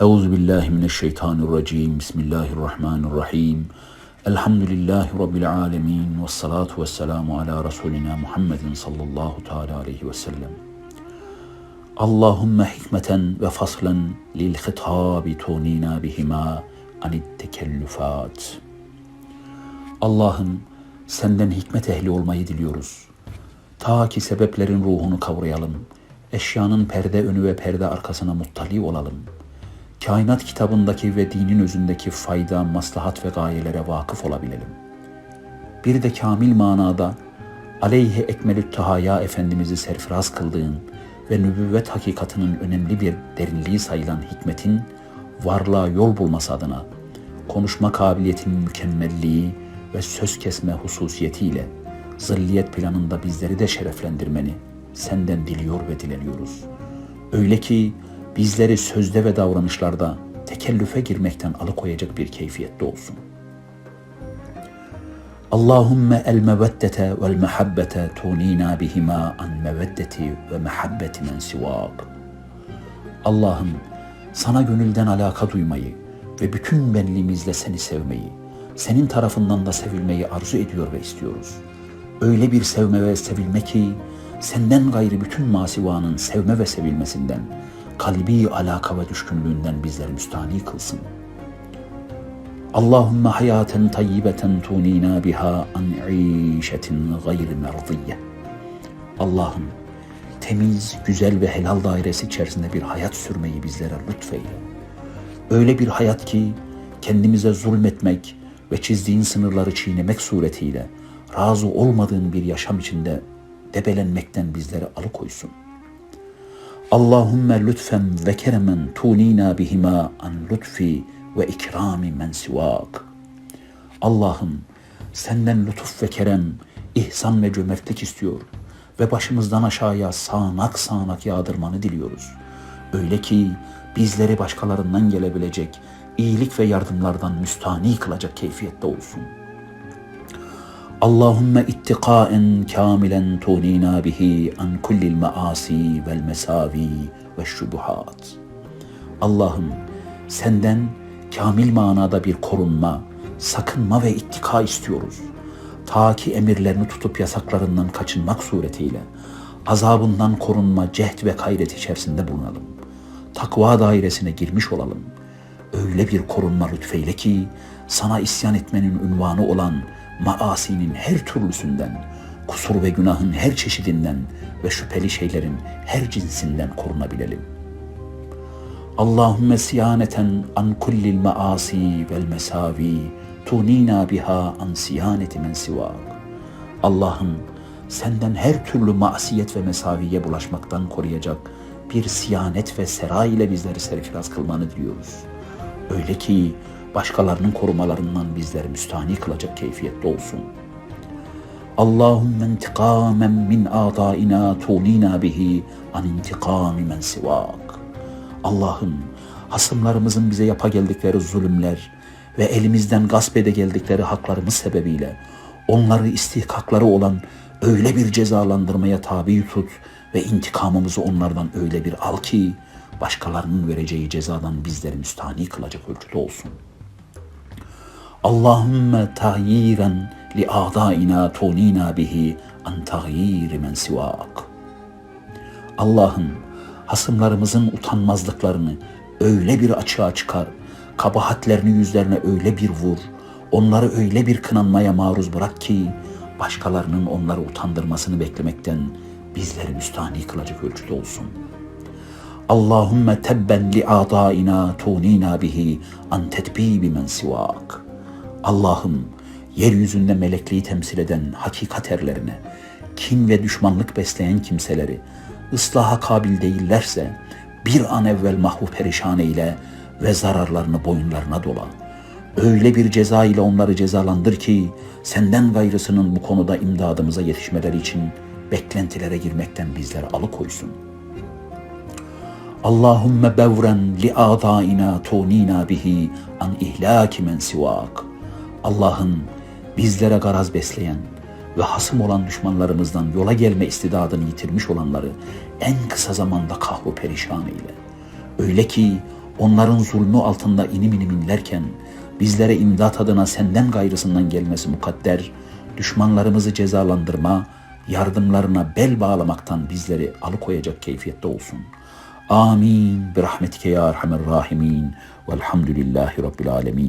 Euzu billahi mineşşeytanirracim. Bismillahirrahmanirrahim. Elhamdülillahi rabbil alamin ve salatu vesselamu ala rasulina Muhammedin sallallahu teala aleyhi ve sellem. Allahümme hikmeten ve faslen lil hitabi tunina bihima anit tekellüfat. Allah'ım senden hikmet ehli olmayı diliyoruz. Ta ki sebeplerin ruhunu kavrayalım. Eşyanın perde önü ve perde arkasına muttali olalım. Kainat kitabındaki ve dinin özündeki fayda, maslahat ve gayelere vakıf olabilelim. Bir de kamil manada aleyhi ekmelü tahaya Efendimiz'i serfiraz kıldığın ve nübüvvet hakikatının önemli bir derinliği sayılan hikmetin varlığa yol bulması adına konuşma kabiliyetinin mükemmelliği ve söz kesme hususiyetiyle zilliyet planında bizleri de şereflendirmeni senden diliyor ve dileniyoruz. Öyle ki bizleri sözde ve davranışlarda tekellüfe girmekten alıkoyacak bir keyfiyette olsun. Allahümme el meveddete vel mehabbete tunina bihima an meveddeti ve mehabbeti men sivak. Allah'ım sana gönülden alaka duymayı ve bütün benliğimizle seni sevmeyi, senin tarafından da sevilmeyi arzu ediyor ve istiyoruz. Öyle bir sevme ve sevilme ki senden gayrı bütün masivanın sevme ve sevilmesinden, kalbi alaka ve düşkünlüğünden bizleri müstani kılsın. Allahümme hayaten tayyibeten tunina biha an işetin gayri merdiye. Allah'ım temiz, güzel ve helal dairesi içerisinde bir hayat sürmeyi bizlere lütfeyle. Öyle bir hayat ki kendimize zulmetmek ve çizdiğin sınırları çiğnemek suretiyle razı olmadığın bir yaşam içinde debelenmekten bizleri alıkoysun. Allahümme lütfen ve keremen tunina bihima an lütfi ve ikrami men sivak. Allah'ım senden lütuf ve kerem, ihsan ve cömertlik istiyor ve başımızdan aşağıya sağanak sağanak yağdırmanı diliyoruz. Öyle ki bizleri başkalarından gelebilecek iyilik ve yardımlardan müstani kılacak keyfiyette olsun.'' Allahümme ittikaen kamilen tunina bihi an kullil maasi vel mesavi ve şubuhat. Allah'ım senden kamil manada bir korunma, sakınma ve ittika istiyoruz. Ta ki emirlerini tutup yasaklarından kaçınmak suretiyle azabından korunma cehd ve gayret içerisinde bulunalım. Takva dairesine girmiş olalım. Öyle bir korunma lütfeyle ki sana isyan etmenin ünvanı olan maasinin her türlüsünden, kusur ve günahın her çeşidinden ve şüpheli şeylerin her cinsinden korunabilelim. Allahümme siyaneten an kullil maasi vel mesavi tunina biha an siyaneti men sivak. Allah'ım senden her türlü masiyet ve mesaviye bulaşmaktan koruyacak bir siyanet ve sera ile bizleri serfiraz kılmanı diliyoruz. Öyle ki başkalarının korumalarından bizleri müstahni kılacak keyfiyette olsun. Allahümme intikamen min adaina tunina bihi an intikami men sivak. Allah'ım hasımlarımızın bize yapa geldikleri zulümler ve elimizden gasp ede geldikleri haklarımız sebebiyle onları istihkakları olan öyle bir cezalandırmaya tabi tut ve intikamımızı onlardan öyle bir al ki başkalarının vereceği cezadan bizleri müstahni kılacak ölçüde olsun.'' Allahümme tahyiren li a'daina tunina bihi an tahyiri men sivak. Allah'ım hasımlarımızın utanmazlıklarını öyle bir açığa çıkar, kabahatlerini yüzlerine öyle bir vur, onları öyle bir kınanmaya maruz bırak ki başkalarının onları utandırmasını beklemekten bizleri müstahni kılacak ölçüde olsun. Allahümme tebben li a'daina tunina bihi an tedbibi men sivak.'' Allah'ım yeryüzünde melekliği temsil eden hakikat erlerine, kin ve düşmanlık besleyen kimseleri ıslaha kabil değillerse bir an evvel mahvu perişan eyle ve zararlarını boyunlarına dola. Öyle bir ceza ile onları cezalandır ki senden gayrısının bu konuda imdadımıza yetişmeleri için beklentilere girmekten bizleri alıkoysun. Allahümme bevren li a'daina tunina bihi an ihlaki men sivak.'' Allah'ın bizlere garaz besleyen ve hasım olan düşmanlarımızdan yola gelme istidadını yitirmiş olanları en kısa zamanda kahvu perişan eyle. Öyle ki onların zulmü altında inim inim inlerken bizlere imdat adına senden gayrısından gelmesi mukadder, düşmanlarımızı cezalandırma, yardımlarına bel bağlamaktan bizleri alıkoyacak keyfiyette olsun. Amin. Bi rahmetike ya erhamer rahimin. Velhamdülillahi Rabbil alemin.